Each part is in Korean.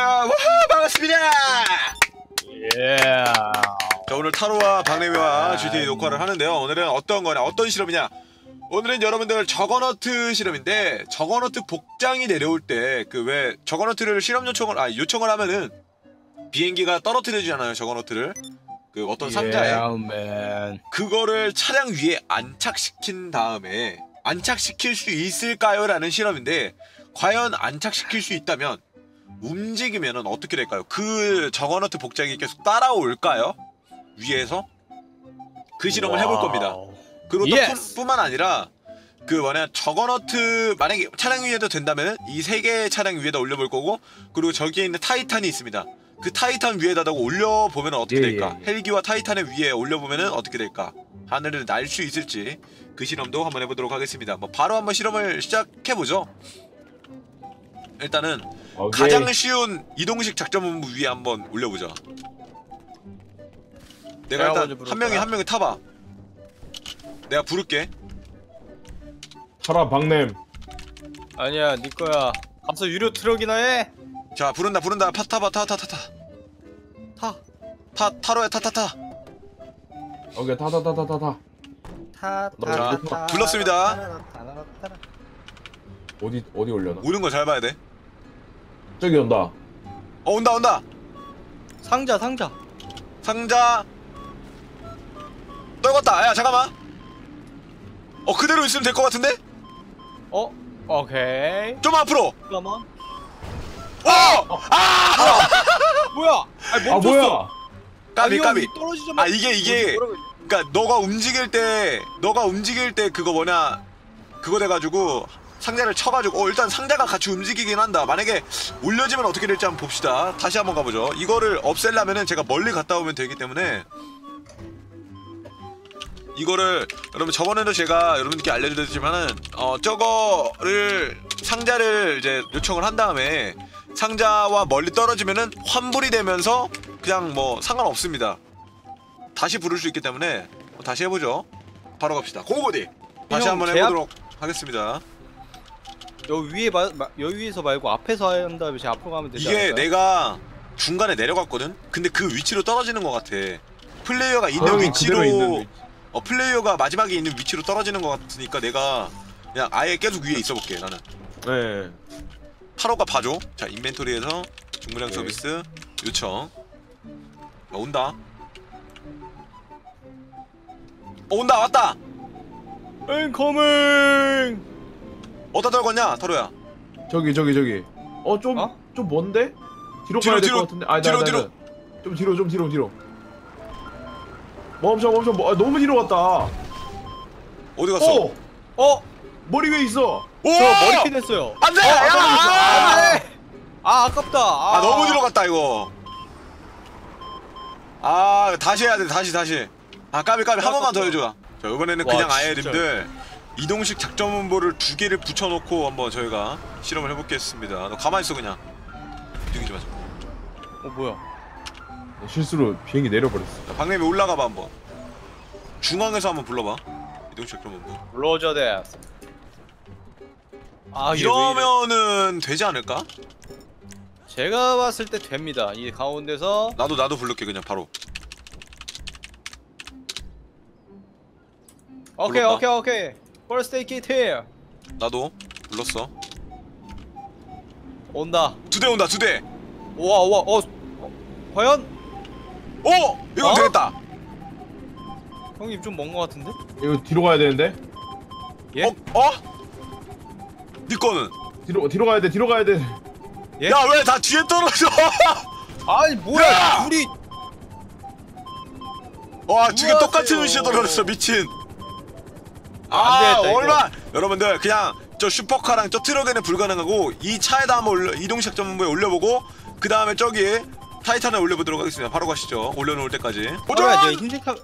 여러분들 와, 반갑습니다. 예. 자 오늘 타로와 박래미와 GTA 녹화를 하는데요. 오늘은 어떤 거냐, 어떤 실험이냐. 오늘은 여러분들 저거너트 실험인데 저거너트 복장이 내려올 때 그 왜 저거너트를 실험 요청을 아 요청을 하면은 비행기가 떨어뜨려주잖아요. 저거너트를 그 어떤 상자에 Yeah, 그거를 차량 위에 안착시킨 다음에 안착시킬 수 있을까요? 라는 실험인데 과연 안착시킬 수 있다면 움직이면은 어떻게 될까요? 그 저거너트 복장이 계속 따라올까요? 위에서 그 실험을 해볼 겁니다. 그리고 또 Yes. 뿐, 만 아니라 그 뭐냐 저거너트 만약에 차량 위에도 된다면 이 세 개의 차량 위에다 올려볼 거고 그리고 저기에 있는 타이탄이 있습니다. 그 타이탄 위에다가 올려보면 어떻게 예, 될까? 예, 예. 헬기와 타이탄의 위에 올려보면 어떻게 될까? 하늘을 날 수 있을지 그 실험도 한번 해보도록 하겠습니다. 뭐 바로 한번 실험을 시작해보죠. 일단은 오케이. 가장 쉬운 이동식 작전본부 위에 한번 올려보자. 내가 내가 일단 부를 한 명이 거야? 한 명이 타봐. 내가 부를게. 타라 박냄 아니야, 네 거야. 가서 유료 트럭이나 해. 자 부른다 부른다 파 타봐 타 타 타 타. 타. 타 타로야 타 타 타. 오케이 타타 타 타 타타 타. 자, 타, 불렀습니다. 타라라, 타라라, 타라라. 어디 어디 올려놔 오는 거 잘 봐야 돼. 저기 온다 어 온다 온다. 상자, 상자. 상자. 떨궜다. 야 잠깐만. 어 그대로 있으면 될 것 같은데? 어? 오케이. 좀 앞으로. 잠깐만. 어! 아! 뭐야? 아니, 아. 뭐야 까비 까비. 떨어지자마자 아 이게 이게? 그러니까 너가 움직일 때 너가 움직일 때 그거 뭐냐 그거 돼가지고 상자를 쳐가지고 어 일단 상자가 같이 움직이긴 한다 만약에 올려지면 어떻게 될지 한번 봅시다 다시 한번 가보죠 이거를 없애려면은 제가 멀리 갔다 오면 되기 때문에 이거를 여러분 저번에도 제가 여러분들께 알려드렸지만은 어 저거를 상자를 이제 요청을 한 다음에 상자와 멀리 떨어지면은 환불이 되면서 그냥 뭐 상관없습니다 다시 부를 수 있기 때문에 뭐 다시 해보죠. 바로 갑시다. 고고디. 다시 형, 한번 해보도록 하겠습니다. 여기 위에 마, 마, 여기 위에서 말고 앞에서 한 다음에 제가 앞으로 가면 되지 이게 않을까요? 내가 중간에 내려갔거든. 근데 그 위치로 떨어지는 것 같아. 플레이어가 있는 여기 위치로 그대로 있는 위치. 어 플레이어가 마지막에 있는 위치로 떨어지는 것 같으니까 내가 그냥 아예 계속 위에 있어볼게 나는. 네 타로가 봐줘. 자 인벤토리에서 중무량 네. 서비스 요청. 야, 온다. 어, 온다 왔다. 인커밍! 어디다 떨궜냐 타로야. 저기 저기 저기 어좀 좀 어? 먼데 뒤로, 뒤로, 가야 될 뒤로. 것 같은데 아니 뒤로, 나, 나, 뒤로. 나. 좀 뒤로 좀 뒤로 뒤로 멈춰 멈춰 뭐, 아, 너무 뒤로 갔다 어디 갔어? 오 어? 머리 위에 있어 오! 저 머리핀 했어요. 안돼! 어, 야! 떨어졌어. 아! 안 돼! 아, 아깝다. 아, 아 너무 뒤로 갔다 이거. 아 다시 해야 돼 다시 다시. 아 까비 까비 한 번만 더 해줘. 자 이번에는 와, 그냥 아예 진짜. 님들 이동식 작전본부를 두 개를 붙여놓고 한번 저희가 실험을 해보겠습니다. 너 가만 히 있어 그냥. 움직이지 마자. 어, 뭐야? 실수로 비행기 내려버렸어 자, 박래미 올라가봐 한번. 중앙에서 한번 불러봐. 이동식 작전본부. 로저 데스. 아? 이러면은 되지 않을까? 제가 봤을 때 됩니다. 이 가운데서 나도 나도 불렀게 그냥 바로. 오케이, 불렀다. 오케이, 오케이. 퍼스트 키트 나도 불렀어. 온다. 두 대 온다 두 대. 우와, 우와. 어. 어, 과연 오 이거 어? 되겠다. 형님 좀 먼 거 같은데? 이거 뒤로 가야 되는데 예? 어 어? 네 거는? 뒤로 뒤로 가야 돼 뒤로 가야 돼 예? 야왜 다 뒤에 떨어져? 아니 뭐야? 야! 둘이 와 지금? 똑같은 위치에 떨어졌어 미친. 안아 되겠다, 이거. 얼마? 여러분들 그냥 저 슈퍼카랑 저 트럭에는 불가능하고 이 차에다 한번 올려, 이동식 전문부에 올려보고 그 다음에 저기 타이탄에 올려보도록 하겠습니다. 바로 가시죠. 올려놓을 때까지. 도전! 얘 흰색 카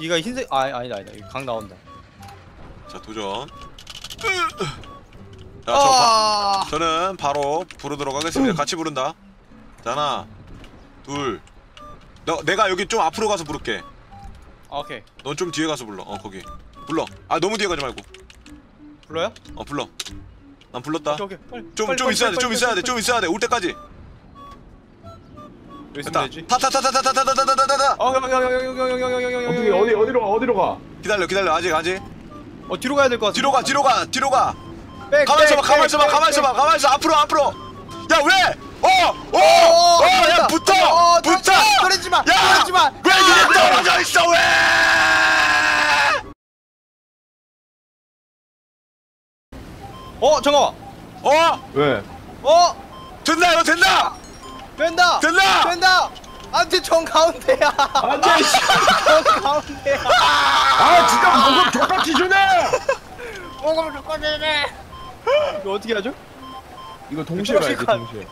얘가 흰색 아 아니다 아니다. 이거 강 나온다. 자 도전. 자, 저 바, 아. 저는 바로 부르도록 하겠습니다. 같이 부른다. 자, 하나, 둘. 너 내가 여기 좀 앞으로 가서 부를게. 아, 오케이. 넌 좀 뒤에 가서 불러. 어 거기. 불러. 아 너무 뒤에 가지 말고. 불러요? 어 불러. 난 불렀다. 오케이 오케이. 빨리. 좀 빨리, 좀 빨리, 있어야 돼. 빨리, 좀 빨리, 있어야 돼. 빨리, 좀 있어야 돼. 올 때까지. 왜 됐다. 쓰면 되지? 타타타타타타타타타타타. 어, 여기, 여기, 여기, 여기, 여기, 여기, 여기, 여기, 어떻게 여기. 어디 어디로 가 어디로 가 기다려 기다려 아직 아직. 어 뒤로 가야 될 것 같아. 뒤로 가 뒤로 가 뒤로 가. 백, 가만 있어봐 백, 가만 백, 있어봐 백, 가만 백. 있어봐 가만 있어 앞으로 앞으로. 야 왜? 어! 어! 어, 어! 야. 붙어! 어, 붙어! 떨어지지 마, 야! 떨어지지 마. 왜 니네 떨어져 있어 왜? 어 잠깐만. 어? 왜 어 된다 이거 된다! 된다. 된다! 된다. 안돼 정 가운데야. 안돼 씨. 정 가운데야. 아 진짜 무슨 족같이 주네 먹으면 좋거든. 이거 어떻게 하죠? 이거 동시에 가야 돼. 동시에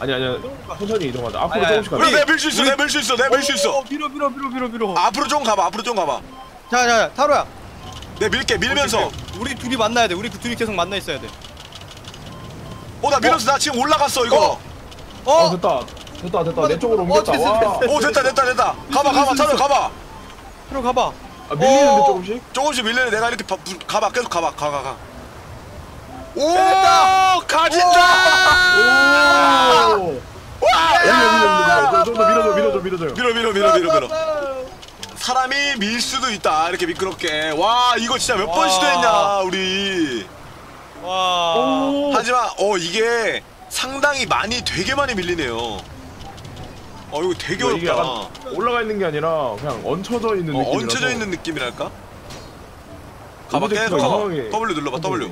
아니 아니야 천천히 이동하자 앞으로 아니, 아니. 조금씩 가자 내밀 수 있어 내밀 수 있어 내밀 수 있어 어, 밀어 밀어 밀어 밀어 밀어. 앞으로 좀 가봐 앞으로 좀 가봐 자자 타로야. 내 밀게 밀면서. 우리 둘이 만나야 돼. 우리 둘이 계속 만나 있어야 돼. 어나 밀었어? 나 지금 올라갔어 이거. 어. 어? 됐다. 됐다 됐다. 내 쪽으로 어, 옮겼다. 됐어, 와 됐어. 오 됐다 됐다 됐다. 가봐 가봐 차려 가봐. 들어 가봐. 아, 밀리는데 어. 조금씩? 조금씩 밀려내 내가 이렇게 바, 부- 가봐. 계속 가봐. 가가 가. 오. 가진다! 오! 여기 여기 여기 좀더 밀어줘 밀어줘 밀어줘 밀어 밀어 밀어 밀어 밀어 사람이 밀 수도 있다. 이렇게 미끄럽게. 와 이거 진짜 몇번 와. 시도했냐 우리. 와. 오. 하지만 어 이게 상당히 많이 되게 많이 밀리네요. 어 이거 되게 어렵다. 약간 올라가 있는 게 아니라 그냥 얹혀져 있는 어, 느낌이라서. 얹혀져 있는 느낌이랄까? 가봐 오브젝트가 계속 가봐 W 눌러봐 W.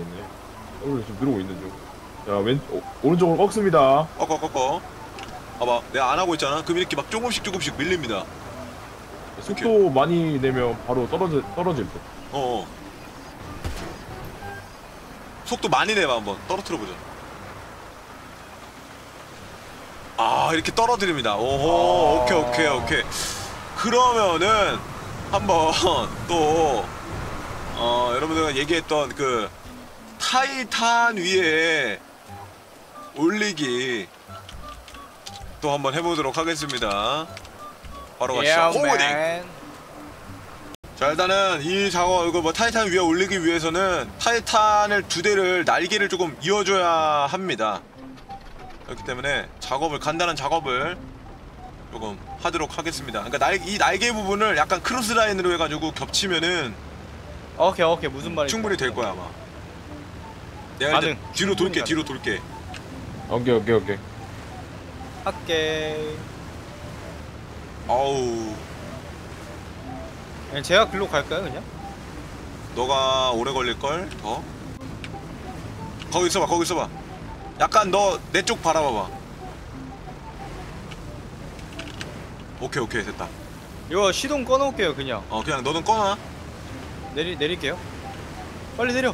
W 지금 누르고 있는 중자왼 어, 오른쪽으로 꺾습니다. 꺾어 꺾어. 봐봐. 내가 안 하고 있잖아. 그럼 이렇게 막 조금씩 조금씩 밀립니다 속도 많이 내면 바로 떨어져 떨어질 때어 속도 많이 내봐 한번 떨어뜨려 보자 아 이렇게 떨어뜨립니다. 오호 아. 오케이 오케이 오케이. 그러면은 한번 또 어, 여러분들과 얘기했던 그 타이탄 위에 올리기 또 한번 해보도록 하겠습니다 바로 가시죠 man. 자 일단은 이 작업 이거 뭐 타이탄 위에 올리기 위해서는 타이탄을 두 대를 날개를 조금 이어줘야 합니다. 그렇기 때문에 작업을 간단한 작업을 조금 하도록 하겠습니다. 그러니까 날, 이 날개 부분을 약간 크로스 라인으로 해가지고 겹치면은 오케이 오케이 무슨 말인지. 충분히 될 거야 아마. 내가 이제. 뒤로 돌게 가능. 뒤로 돌게. 오케이 오케이 오케이 할게. 아우 그냥 제가 글로 갈까요 그냥? 너가 오래 걸릴 걸 더. 거기 있어봐 거기 있어봐. 약간 너 내 쪽 바라봐봐. 오케이 오케이 됐다. 이거 시동 꺼놓을게요 그냥. 어 그냥 너는 꺼놔 내리 내릴게요. 빨리 내려.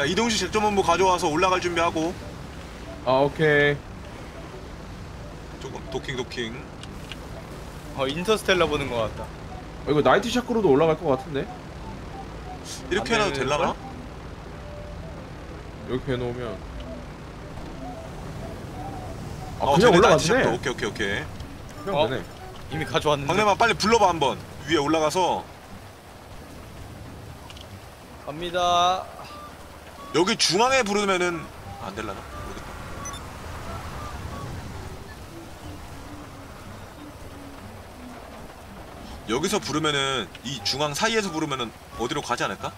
야, 이동식 실점본부 가져와서 올라갈 준비하고 아 오케이 조금 도킹 도킹 어 인터스텔라 보는 것 같다. 어, 이거 나이트 샤크로도 올라갈 것 같은데 이렇게 안 해놔도 될라나? 이렇게 해놓으면 아 어, 그냥 올라갔네. 오케이 오케이 오케이 그냥 어? 되네 이미 가져왔는데. 박래만 빨리 불러봐 한번 위에 올라가서 갑니다. 여기 중앙에 부르면은 안 될라나? 여기서 부르면은 이 중앙 사이에서 부르면은 어디로 가지 않을까?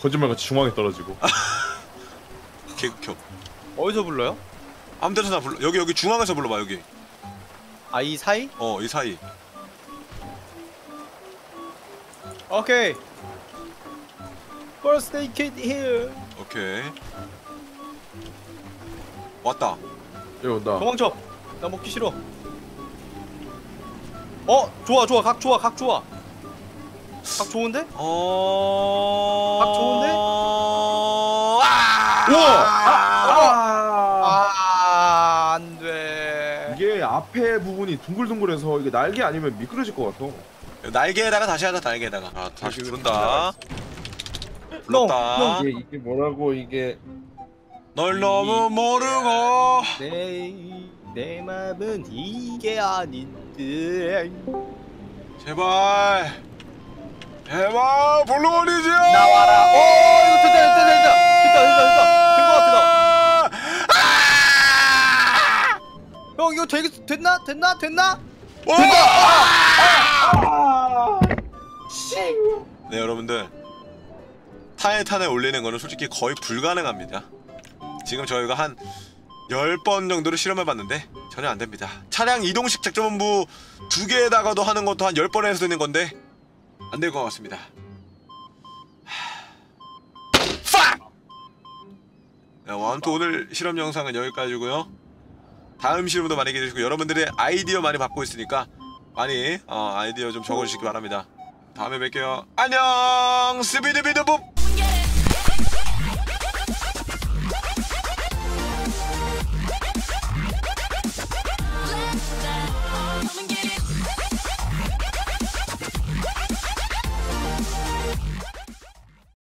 거짓말같이 중앙에 떨어지고 개극혐 어디서 불러요? 아무 데서나 불러 여기 여기 중앙에서 불러봐 여기 아 이 사이? 어 이 사이 오케이. Birthday kid here. 오케이 왔다 여기 온다 도망쳐. 나 먹기 싫어. 어? 좋아 좋아. 각 좋아 각 좋아. 각 좋은데? 어... 각 좋은데? 아! 우와! 아! 아! 안돼. 이게 앞에 부분이 둥글둥글해서 이게 날개 아니면 미끄러질 것 같아. 날개에다가 다시 하자 날개에다가. 아 다시 부른다. 너, 불렀다. 이게 이게 뭐라고 이게. 널 너무 모르고. 내 내 맘은 이게 아닌데. 제발 제발 볼로리지 나와라. 어 이거 됐다 됐다 됐다 됐다 됐다 됐다 된거 같다. 형 이거 되겠 됐나 됐나 됐나? 오! 아! 씨. 네 여러분들 타이탄에 올리는 거는 솔직히 거의 불가능합니다 지금 저희가 한 10번 정도를 실험해봤는데 전혀 안됩니다. 차량 이동식 작전본부 두 개에다가도 하는 것도 한 10번 해서 되는 건데 안 될 것 같습니다. 팍! 네, 아무튼 오늘 실험 영상은 여기까지고요. 다음 실험도 많이 기대해주시고 여러분들의 아이디어 많이 받고 있으니까 많이 어, 아이디어 좀 적어주시기 바랍니다. 다음에 뵐게요. 안녕! 스비드비드봅